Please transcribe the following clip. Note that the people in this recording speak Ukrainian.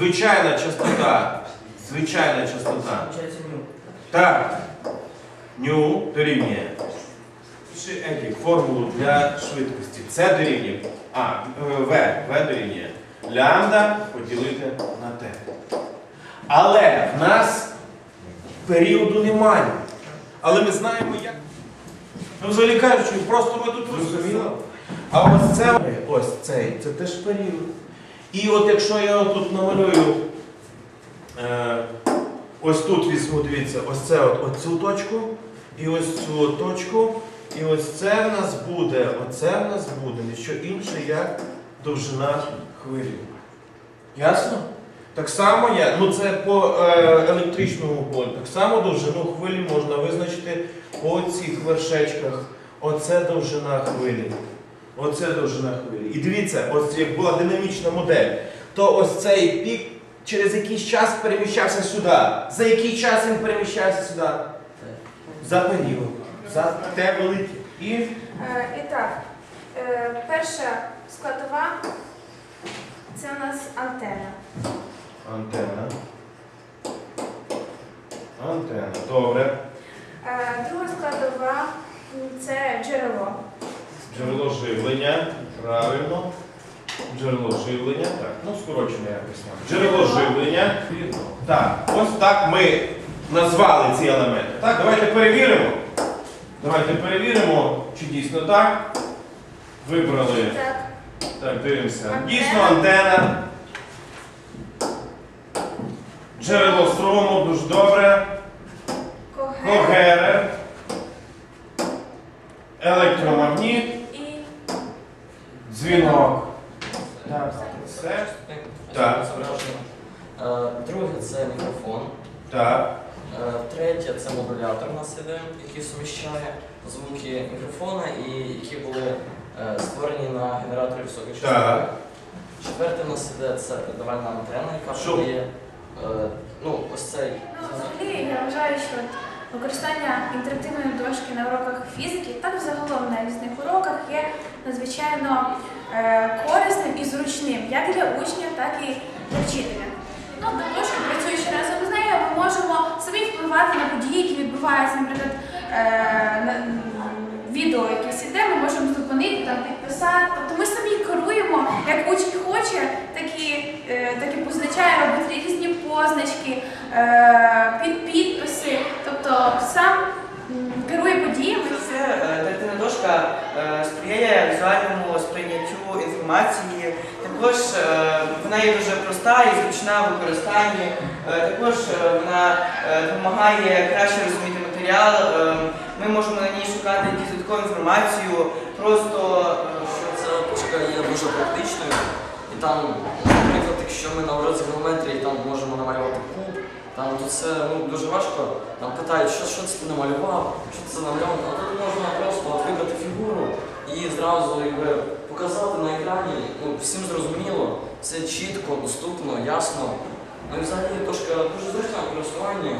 Звичайна частота. Звичайна частота. Так. Ню дорівнює. Пиши еті, формулу для швидкості. Це дорівнює. А, е, В. В дорівнює. Лямбда поділити на Т. Але в нас періоду немає. Але ми знаємо, як. Ну, взагалі кажучи, просто ми тут розуміли. А ось це ось цей, це теж період. І от якщо я тут намалюю. Е, Ось тут візьму, дивіться, ось це от, оцю точку, і ось цю точку, і ось це в нас буде, оце в нас буде що інше, як довжина хвилі. Ясно? Так само я, ну це по е, електричному полю, так само довжину хвилі можна визначити по цих вершечках. Оце довжина хвилі. Оце довжина хвилі. І дивіться, ось як була динамічна модель, то ось цей пік через якийсь час переміщався сюди. За який час він переміщався сюди? За період. За те велике. І Е, І так, е, перша складова це у нас антенна. антенна. Антенна. Добре. Е, Друга складова м, це джерело. Джерело живлення. Правильно. Джерело живлення. Так, ну скорочено якось. Джерело живлення. Так, ось так ми назвали ці елементи. Так, давайте перевіримо. Давайте перевіримо, чи дійсно так. Вибрали. Так, дивимося. Дійсно антенна. Джерело струму дуже добре. когер Когерер. Електромагніт. і Дзвінок. Так, все. Так. Е, Друге це мікрофон. Так. Е, Третє це модулятор у нас іде, який суміщає звуки мікрофона і які були е, створені на генераторі високої частоти. Так. Четверте у нас іде це передавальна антенна, яка Що? подає е, ну, ось цей. ну, взагалі я вважаю, що використання інтерактивної дошки на уроках фізики, так взагалом на різних уроках є надзвичайно е, корисним і зручним як для учня, так і для вчителя. Ну, також працюючи разом з нею, ми можемо самі впливати на події, які відбуваються, наприклад, е, на відео якесь іде, ми можемо зупинити, там, підписати. Тобто ми самі керуємо, як учень хоче, так і, е, так і позначає, робить різні позначки, е, під. Тобто сам керує подіями. Це е, дитина дошка е, сприяє візуальному сприйняттю інформації. Також е, вона є дуже проста і зручна в використанні. Е, Також е, вона е, допомагає краще розуміти матеріал. Е, Ми можемо на ній шукати додаткову інформацію. Просто е, Що ця точка є дуже практичною. І там, наприклад, якщо ми на уроці геометрії там можемо намалювати куб, там то це ну, дуже важко. Там питають, що, що це ти намалював, що це намальовано. А тут можна просто от вибрати фігуру і зразу якби, показати на екрані. Ну, всім зрозуміло, все чітко, доступно, ясно. Ну і взагалі трошки дуже зручно в користуванні.